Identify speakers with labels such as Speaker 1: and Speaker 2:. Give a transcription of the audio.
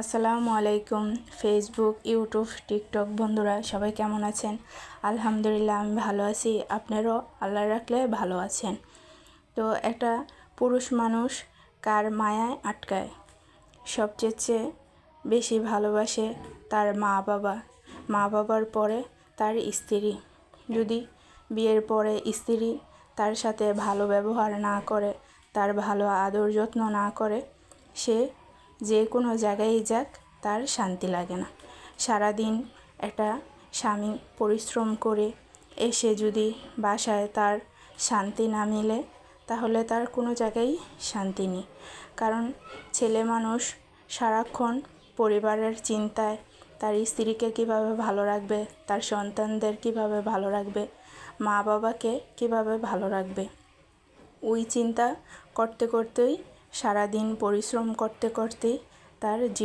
Speaker 1: আসসালামু আলাইকুম Facebook YouTube TikTok বন্ধুরা, সবাই কেমন আছেন? আলহামদুলিল্লাহ, আমি ভালো আছি। আপনারাও আল্লাহ রাখলে ভালো আছেন। তো একটা পুরুষ মানুষ কার মায়ায় আটকায়, সবচেয়ে বেশি ভালোবাসে তার মা বাবা। মা বাবার পরে তার স্ত্রী। যদি বিয়ের পরে স্ত্রী তার সাথে ভালো ব্যবহার না করে, তার ভালো আদর যত্ন না করে, সে যে কোনো জায়গায় যাক, তার শান্তি লাগে না। সারাদিন একটা স্বামী পরিশ্রম করে এসে যদি বাসায় তার শান্তি না মিলে, তাহলে তার কোনো জায়গায় শান্তি নেই। কারণ ছেলে মানুষ সারাক্ষণ পরিবারের চিন্তায়, তার স্ত্রীকে কীভাবে ভালো রাখবে, তার সন্তানদের কীভাবে ভালো রাখবে মা বাবাকে কীভাবে ভালো রাখবে, ওই চিন্তা করতে করতেই সারাদিন পরিশ্রম করতে করতে তার